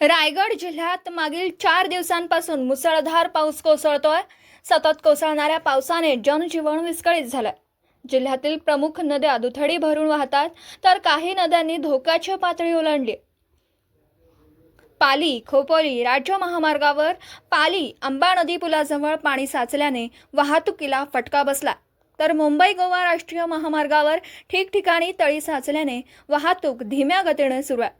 रायगड जिल्ह्यात मागील चार दिवसांपासून मुसळधार पाऊस कोसळतोय. सतत कोसळणाऱ्या पावसाने जनजीवन विस्कळीत झालंय. जिल्ह्यातील प्रमुख नद्या दुथडी भरून वाहतात तर काही नद्यांनी धोक्याची पातळी ओलांडली. पाली खोपोली राज्य महामार्गावर पाली आंबा नदी पुलाजवळ पाणी साचल्याने वाहतुकीला फटका बसला. तर मुंबई गोवा राष्ट्रीय महामार्गावर ठिकठिकाणी तळी साचल्याने वाहतूक धीम्या गतीने सुरू आहे.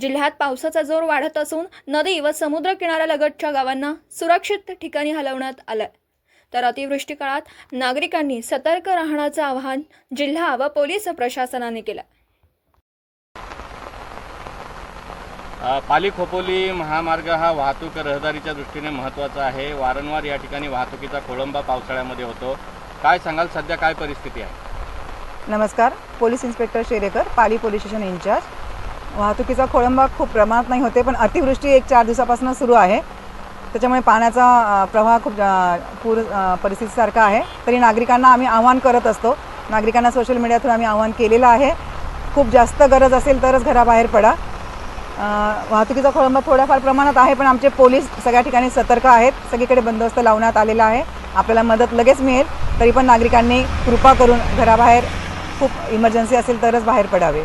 जिल्ह्यात पावसाचा जोर वाढत असून नदी व समुद्र किनाऱ्यालगतच्या गावांना सुरक्षित ठिकाणी हलवण्यात आलंय. तर अतिवृष्टी काळात नागरिकांनी सतर्क राहण्याचं आवाहन जिल्हा व पोलीस प्रशासनाने केलं. पाली खोपोली महामार्ग हा वाहतूक रहदारीच्या दृष्टीने महत्त्वाचा आहे. वारंवार या ठिकाणी वाहतुकीचा खोळंबा पावसाळ्यामध्ये होतो. काय सांगाल? सध्या काय परिस्थिती आहे? नमस्कार. Police inspector Sherekar Pali police station incharge. वाहतुकीचा खोळंबा खूप प्रमाणात नाही होते पण अतिवृष्टी एक चार दिवसापासून सुरू आहे. त्याच्यामुळे पाण्याचा प्रवाह खूप पूर परिस्थितीसारखा आहे. तरी नागरिकांना आम्ही आवाहन करत असतो. नागरिकांना सोशल मीडियातून आम्ही आवाहन केलेलं आहे. खूप जास्त गरज असेल तरच घराबाहेर पडा. वाहतुकीचा खोळंबा थोड्याफार प्रमाणात आहे पण आमचे पोलीस सगळ्या ठिकाणी सतर्क आहेत. सगळीकडे बंदोबस्त लावण्यात आलेला आहे. आपल्याला मदत लगेच मिळेल. तरी पण नागरिकांनी कृपा करून घराबाहेर खूप इमर्जन्सी असेल तरच बाहेर पडावे.